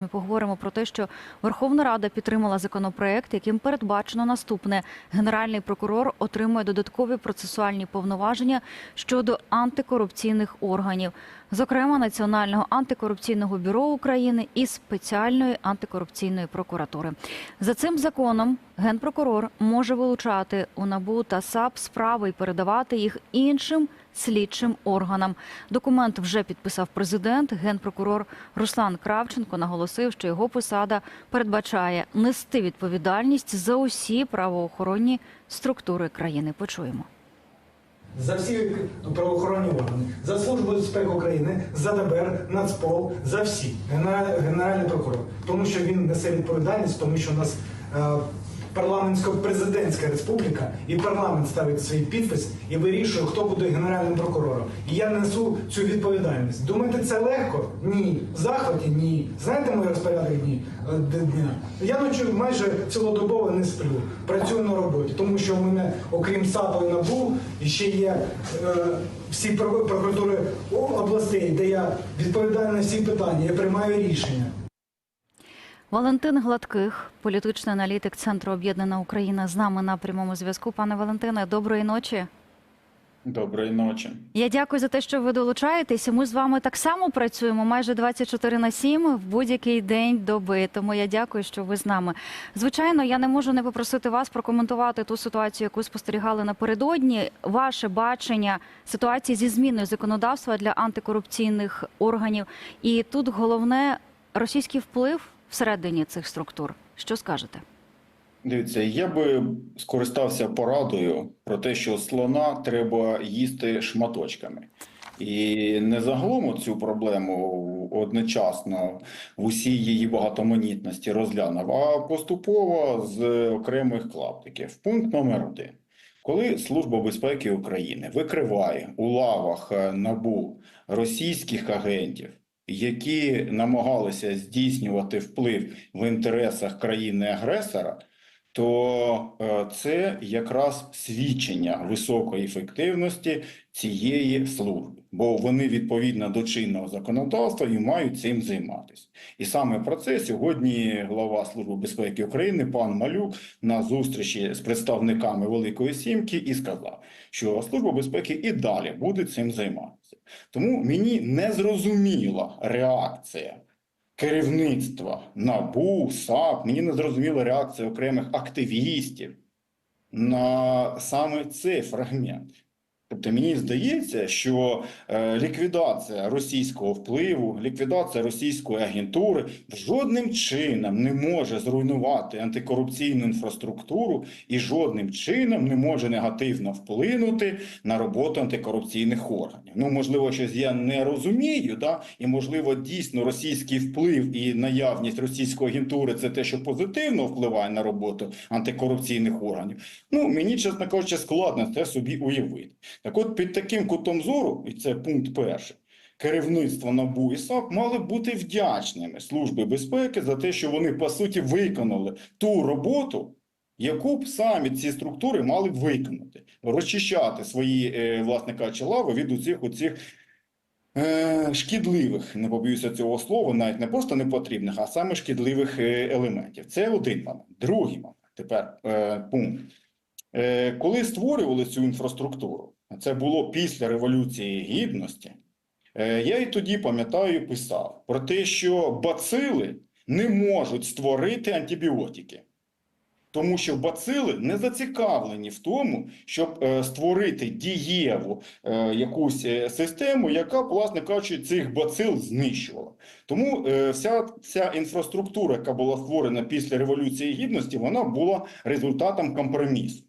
Ми поговоримо про те, що Верховна Рада підтримала законопроект, яким передбачено наступне: Генеральний прокурор отримує додаткові процесуальні повноваження щодо антикорупційних органів, зокрема Національного антикорупційного бюро України і спеціальної антикорупційної прокуратури. За цим законом генпрокурор може вилучати у НАБУ та САП справи і передавати їх іншим слідчим органам. Документ вже підписав президент. Генпрокурор Руслан Кравченко наголосив, що його посада передбачає нести відповідальність за усі правоохоронні структури країни. Почуємо. За всі правоохоронні органи, за Службу безпеки України, за ДБР, Нацпол, за всі Генера- Генеральний прокурор. Тому що він несе відповідальність, тому що у нас е, парламентсько-президентська республіка, і парламент ставить свій підпис і вирішує, хто буде генеральним прокурором. І я несу цю відповідальність. Думаєте, це легко? Ні. В захваті? Ні. Знаєте мій розпорядок е, дня? Я ночі майже цілодобово не сплю. Працюю на роботі, тому що в мене, окрім САПу і НАБУ, ще є е, всі прокуратури областей, де я відповідаю на всі питання, я приймаю рішення. Валентин Гладких, політичний аналітик Центру Об'єднана Україна, з нами на прямому зв'язку. Пане Валентине, доброї ночі. Доброї ночі. Я дякую за те, що ви долучаєтесь. І Ми з вами так само працюємо майже 24 на 7 в будь-який день доби. Тому я дякую, що ви з нами. Звичайно, я не можу не попросити вас прокоментувати ту ситуацію, яку спостерігали напередодні. Ваше бачення ситуації зі зміною законодавства для антикорупційних органів. І тут головне російський вплив всередині цих структур. Що скажете? Дивіться, я би скористався порадою про те, що слона треба їсти шматочками. І не загалом цю проблему одночасно в усій її багатоманітності розглянув, а поступово з окремих клаптиків. Пункт номер один. Коли Служба безпеки України викриває у лавах е, НАБУ російських агентів, які намагалися здійснювати вплив в інтересах країни-агресора, то е, це якраз свідчення високої ефективності цієї служби, бо вони відповідно до чинного законодавства і мають цим займатися. І саме про це сьогодні глава Служби безпеки України пан Малюк на зустрічі з представниками Великої Сімки і сказав, що Служба безпеки і далі буде цим займатися. Тому мені не зрозуміла реакція керівництва НАБУ, САП, мені не зрозуміла реакція окремих активістів на саме цей фрагмент. Тобто мені здається, що е, ліквідація російського впливу, ліквідація російської агентури жодним чином не може зруйнувати антикорупційну інфраструктуру і жодним чином не може негативно вплинути на роботу антикорупційних органів. Ну, можливо, щось я не розумію, да? і можливо, дійсно російський вплив і наявність російської агентури це те, що позитивно впливає на роботу антикорупційних органів. Ну, мені, чесно кажучи, складно це собі уявити. Так от під таким кутом зору, і це пункт перший, керівництво НАБУ і САП мали бути вдячними Службі безпеки за те, що вони, по суті, виконали ту роботу, яку б самі ці структури мали б виконати. Розчищати свої, е, власне кажучи, лави від усіх оцих е, шкідливих, не побоюся цього слова, навіть не просто непотрібних, а саме шкідливих е, елементів. Це один момент. Другий момент. Тепер е, пункт. Коли створювали цю інфраструктуру, це було після Революції Гідності, е, я і тоді пам'ятаю, писав про те, що бацили не можуть створити антибіотики. Тому що бацили не зацікавлені в тому, щоб е, створити дієву е, якусь систему, яка, власне кажучи, цих бацил знищувала. Тому вся ця інфраструктура, яка була створена після Революції Гідності, вона була результатом компромісу.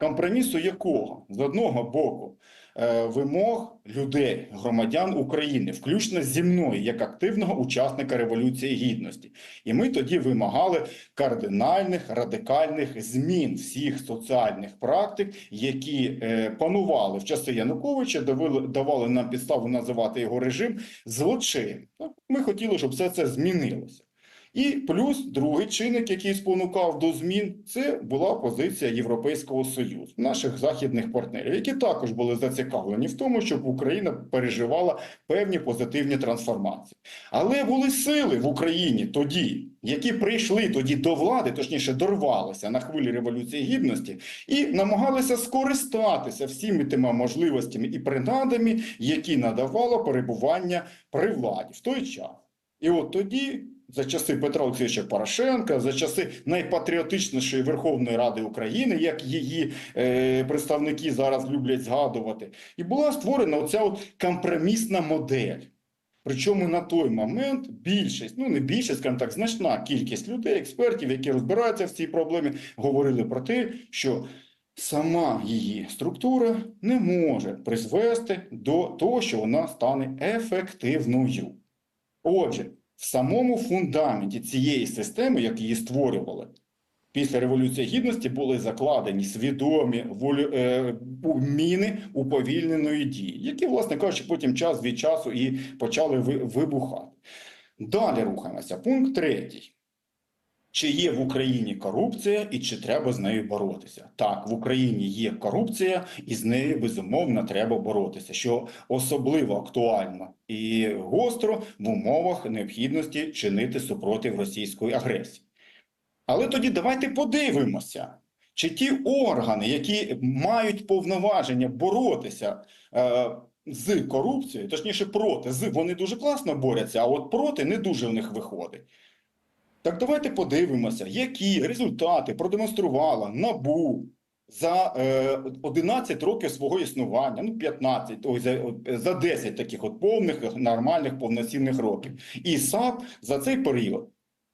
Компромісу якого? З одного боку, е, вимог людей, громадян України, включно зі мною, як активного учасника Революції Гідності. І ми тоді вимагали кардинальних, радикальних змін всіх соціальних практик, які е, панували в часи Януковича, давали, нам підставу називати його режим злочинним. Ми хотіли, щоб все це змінилося. І плюс другий чинник, який спонукав до змін, це була позиція Європейського Союзу, наших західних партнерів, які також були зацікавлені в тому, щоб Україна переживала певні позитивні трансформації. Але були сили в Україні тоді, які прийшли тоді до влади, точніше дорвалися на хвилі революції гідності, і намагалися скористатися всіми тими можливостями і принадами, які надавало перебування при владі в той час. І от тоді, за часи Петра Олексійовича Порошенка, за часи найпатріотичнішої Верховної Ради України, як її е, представники зараз люблять згадувати, і була створена оця от компромісна модель. Причому на той момент більшість, ну не більшість, скажімо так, значна кількість людей, експертів, які розбираються в цій проблемі, говорили про те, що сама її структура не може призвести до того, що вона стане ефективною. Отже, в самому фундаменті цієї системи, як її створювали, після Революції Гідності були закладені свідомі волю, е, міни уповільненої дії, які, власне кажучи, потім час від часу і почали вибухати. Далі рухаємося. Пункт третій. Чи є в Україні корупція і чи треба з нею боротися? Так, в Україні є корупція, і з нею безумовно треба боротися, що особливо актуально і гостро в умовах необхідності чинити супротив російської агресії. Але тоді давайте подивимося, чи ті органи, які мають повноваження боротися е, з корупцією, точніше проти, з вони дуже класно борються, а от проти не дуже в них виходить. Так давайте подивимося, які результати продемонструвала НАБУ за е, 11 років свого існування, ну 15, ой, за 10 таких от повних, нормальних, повноцінних років. І САП за цей період.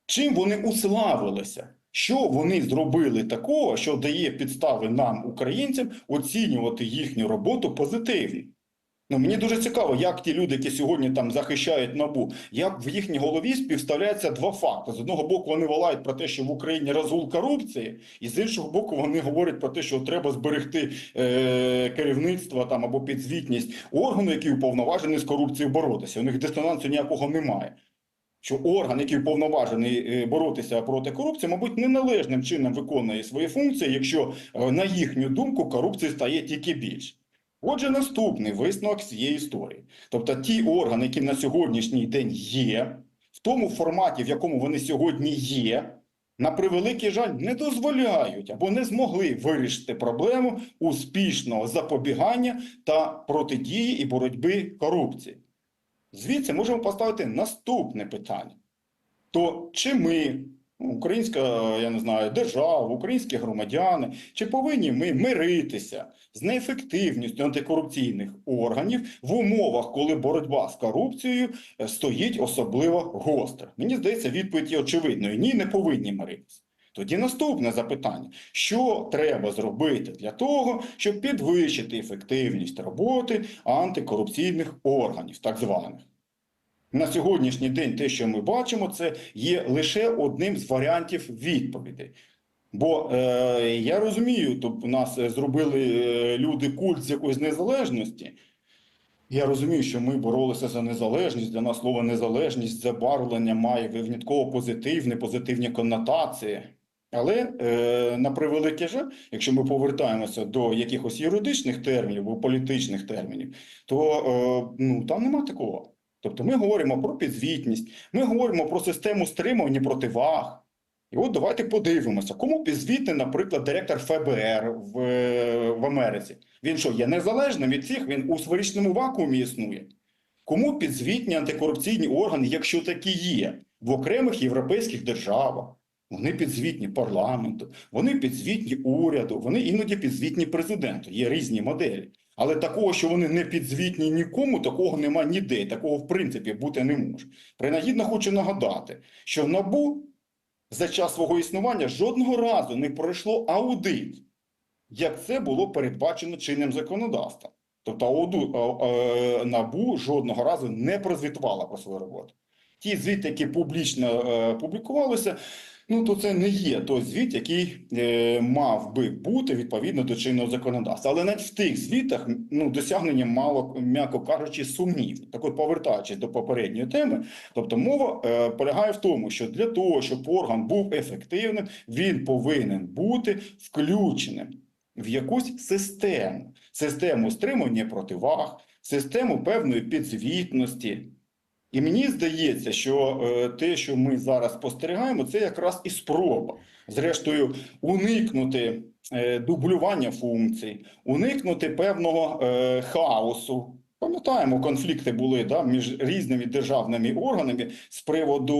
Чим вони уславилися? Що вони зробили такого, що дає підстави нам, українцям, оцінювати їхню роботу позитивно? Ну, мені дуже цікаво, як ті люди, які сьогодні там захищають НАБУ, як в їхній голові співставляються два факти. З одного боку, вони волають про те, що в Україні розгул корупції, і з іншого боку, вони говорять про те, що треба зберегти е, керівництво там або підзвітність органу, який уповноважений з корупцією боротися. У них дисонансу ніякого немає. Що орган, який уповноважений е, боротися проти корупції, мабуть, неналежним чином виконує свої функції, якщо, е, на їхню думку, корупції стає тільки більше. Отже, наступний висновок цієї історії. Тобто ті органи, які на сьогоднішній день є, в тому форматі, в якому вони сьогодні є, на превеликий жаль, не дозволяють або не змогли вирішити проблему успішного запобігання та протидії і боротьби корупції. Звідси можемо поставити наступне питання. То чи ми, українська, я не знаю, держава, українські громадяни, чи повинні ми миритися з неефективністю антикорупційних органів в умовах, коли боротьба з корупцією е, стоїть особливо гостро? Мені здається, відповідь є очевидною. Ні, не повинні миритися. Тоді наступне запитання: що треба зробити для того, щоб підвищити ефективність роботи антикорупційних органів, так званих? На сьогоднішній день те, що ми бачимо, це є лише одним з варіантів відповідей. Бо е, я розумію, то у нас е, зробили е, люди культ з якоїсь незалежності. Я розумію, що ми боролися за незалежність. Для нас слово незалежність, забарвлення має винятково позитивні, позитивні коннотації. Але е, на превеликий жаль, якщо ми повертаємося до якихось юридичних термінів або політичних термінів, то е, ну, там нема такого. Тобто ми говоримо про підзвітність, ми говоримо про систему стримування противаг. І от давайте подивимося, кому підзвітний, наприклад, директор ФБР в, е, в Америці. Він що, є незалежним від всіх, він у сферичному вакуумі існує. Кому підзвітні антикорупційні органи, якщо такі є, в окремих європейських державах? Вони підзвітні парламенту, вони підзвітні уряду, вони іноді підзвітні президенту. Є різні моделі. Але такого, що вони не підзвітні нікому, такого нема ніде. Такого, в принципі, бути не може. Принагідно хочу нагадати, що НАБУ за час свого існування жодного разу не пройшло аудит, як це було передбачено чинним законодавством. Тобто ауду, а, НАБУ жодного разу не прозвітувала про свою роботу. Ті звіти, які публічно е, публікувалися, Ну, то це не є той звіт, який е, мав би бути відповідно до чинного законодавства. Але навіть в тих звітах ну, досягнення мало, м'яко кажучи, сумнівні. Так от, повертаючись до попередньої теми, тобто мова е, полягає в тому, що для того, щоб орган був ефективним, він повинен бути включеним в якусь систему, систему стримування противаг, систему певної підзвітності. І мені здається, що е, те, що ми зараз спостерігаємо, це якраз і спроба, зрештою, уникнути е, дублювання функцій, уникнути певного е, хаосу. Пам'ятаємо, конфлікти були да, між різними державними органами з приводу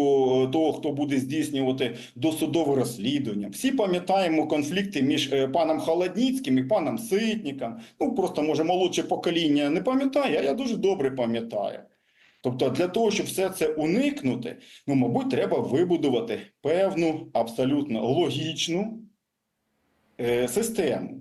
того, хто буде здійснювати досудове розслідування. Всі пам'ятаємо конфлікти між паном Холодніцьким і паном Ситником. Ну просто може молодше покоління не пам'ятає, а я дуже добре пам'ятаю. Тобто, для того, щоб все це уникнути, ну, мабуть, треба вибудувати певну абсолютно логічну е, систему.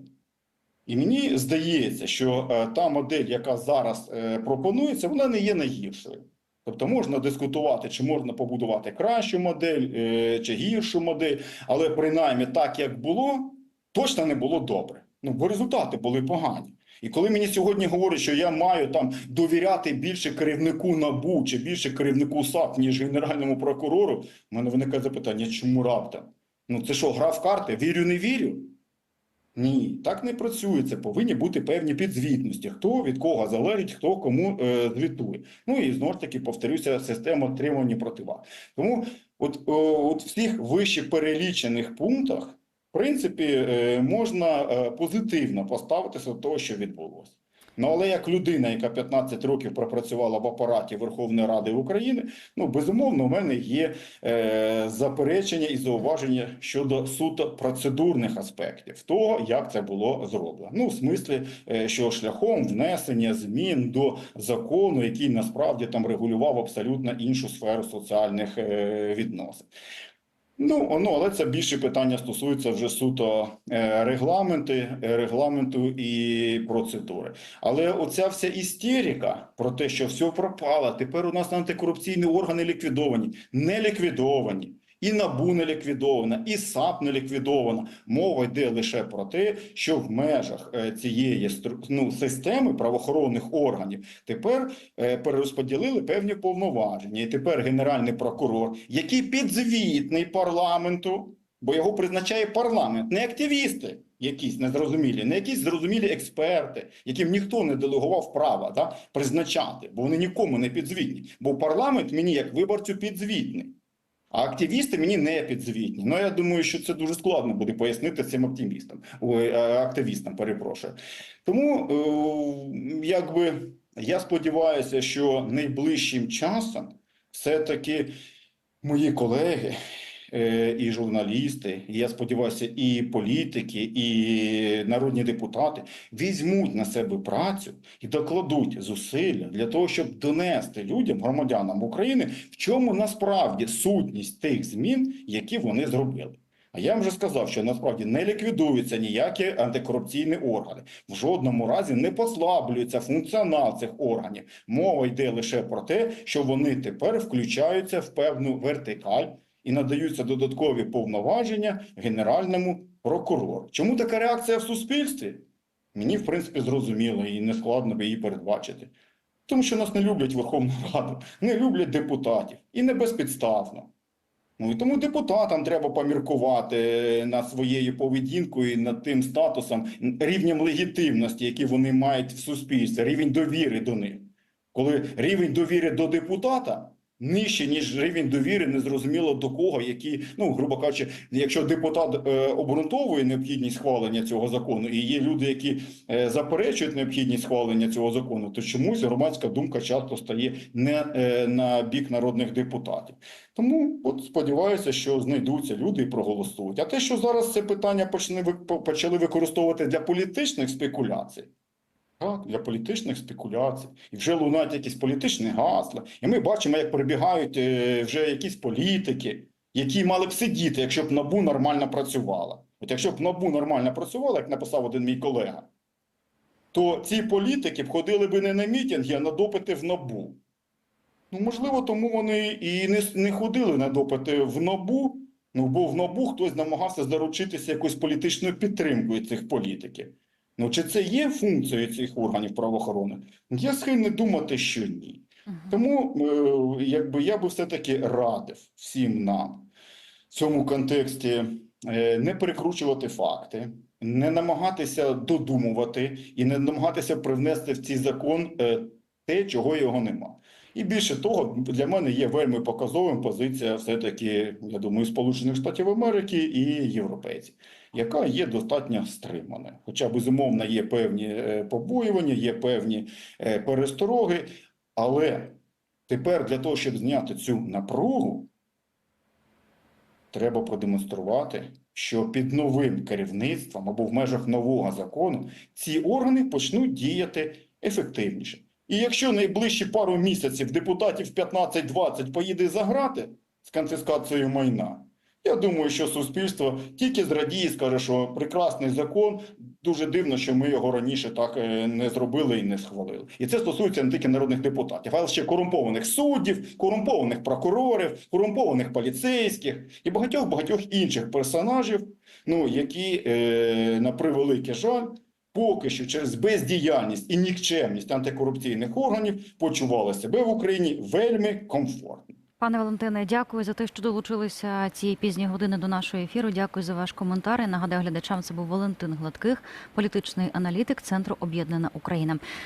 І мені здається, що е, та модель, яка зараз е, пропонується, вона не є найгіршою. Тобто можна дискутувати, чи можна побудувати кращу модель, е, чи гіршу модель, але принаймні так, як було, точно не було добре. Ну, бо результати були погані. І коли мені сьогодні говорять, що я маю там довіряти більше керівнику НАБУ чи більше керівнику САП, ніж генеральному прокурору, в мене виникає запитання, чому раптом? Ну це що, гра в карти? Вірю, не вірю? Ні, так не працює. Це повинні бути певні підзвітності. Хто від кого залежить, хто кому е, звітує. Ну і знову ж таки повторюся, система отримання противаг. Тому, от, о, от всіх вище перелічених пунктах, принципі, е, можна е, позитивно поставитися до того, що відбулося. Ну, але як людина, яка 15 років пропрацювала в апараті Верховної Ради України, ну безумовно, у мене є е, заперечення і зауваження щодо суто процедурних аспектів того, як це було зроблено. Ну, в смислі, е, що шляхом внесення змін до закону, який насправді там регулював абсолютно іншу сферу соціальних е, відносин. Ну, ну, але це більше питання стосується вже суто е, регламенти, е, регламенту і процедури. Але оця вся істерика про те, що все пропало, тепер у нас антикорупційні органи ліквідовані, не ліквідовані. І НАБУ не ліквідована, і САП не ліквідована. Мова йде лише про те, що в межах е, цієї ну, системи правоохоронних органів тепер е, перерозподілили певні повноваження. І тепер генеральний прокурор, який підзвітний парламенту, бо його призначає парламент, не активісти. Якісь незрозумілі, не якісь зрозумілі експерти, яким ніхто не делегував права да, призначати, бо вони нікому не підзвітні. Бо парламент мені як виборцю підзвітний. А активісти мені не підзвітні. Ну я думаю, що це дуже складно буде пояснити цим активістам, е, активістам, перепрошую. Тому, е, якби я сподіваюся, що найближчим часом все-таки мої колеги. Е, І журналісти, і я сподіваюся, і політики, і народні депутати візьмуть на себе працю і докладуть зусилля для того, щоб донести людям, громадянам України, в чому насправді сутність тих змін, які вони зробили. А я вже сказав, що насправді не ліквідуються ніякі антикорупційні органи. В жодному разі не послаблюється функціонал цих органів. Мова йде лише про те, що вони тепер включаються в певну вертикаль і надаються додаткові повноваження генеральному прокурору. Чому така реакція в суспільстві? Мені, в принципі, зрозуміло і не складно би її передбачити. Тому що нас не люблять Верховну Раду, не люблять депутатів і не безпідставно. Ну і тому депутатам треба поміркувати над своєю поведінкою, над тим статусом, рівнем легітимності, який вони мають в суспільстві, рівень довіри до них. Коли рівень довіри до депутата нижче, ніж рівень довіри, незрозуміло до кого, які, ну, грубо кажучи, якщо депутат е, обґрунтовує необхідність схвалення цього закону, і є люди, які е, заперечують необхідність схвалення цього закону, то чомусь громадська думка часто стає не е, на бік народних депутатів. Тому от сподіваюся, що знайдуться люди і проголосують. А те, що зараз це питання почне ви- почали використовувати для політичних спекуляцій. Так, для політичних спекуляцій. І вже лунають якісь політичні гасла. І ми бачимо, як прибігають е, вже якісь політики, які мали б сидіти, якщо б НАБУ нормально працювала. От якщо б НАБУ нормально працювала, як написав один мій колега, то ці політики б ходили би не на мітинги, а на допити в НАБУ. Ну, можливо, тому вони і не, не ходили на допити в НАБУ, Ну, бо в НАБУ хтось намагався заручитися якоюсь політичною підтримкою цих політиків. Ну, чи це є функцією цих органів правоохорони? Я схильний думати, що ні. Тому е, якби я би все-таки радив всім нам в цьому контексті е, не перекручувати факти, не намагатися додумувати і не намагатися привнести в цей закон е, те, чого його нема. І більше того, для мене є вельми показовим позиція все-таки, я думаю, Сполучених Штатів Америки і європейців, яка є достатньо стриманою. Хоча, безумовно, є певні е, побоювання, є певні е, перестороги, але тепер для того, щоб зняти цю напругу, треба продемонструвати, що під новим керівництвом або в межах нового закону ці органи почнуть діяти ефективніше. І якщо найближчі пару місяців депутатів 15-20 поїде заграти з конфіскацією майна, я думаю, що суспільство тільки зрадіє скаже, що прекрасний закон, дуже дивно, що ми його раніше так е, не зробили і не схвалили. І це стосується не тільки народних депутатів, але ще корумпованих суддів, корумпованих прокурорів, корумпованих поліцейських і багатьох-багатьох інших персонажів, ну, які, е, на превеликий жаль, поки що через бездіяльність і нікчемність антикорупційних органів почували себе в Україні вельми комфортно. Пане Валентине, дякую за те, що долучилися цієї пізні години до нашого ефіру. Дякую за ваш коментар. І нагадаю глядачам, це був Валентин Гладких, політичний аналітик Центру Об'єднана Україна.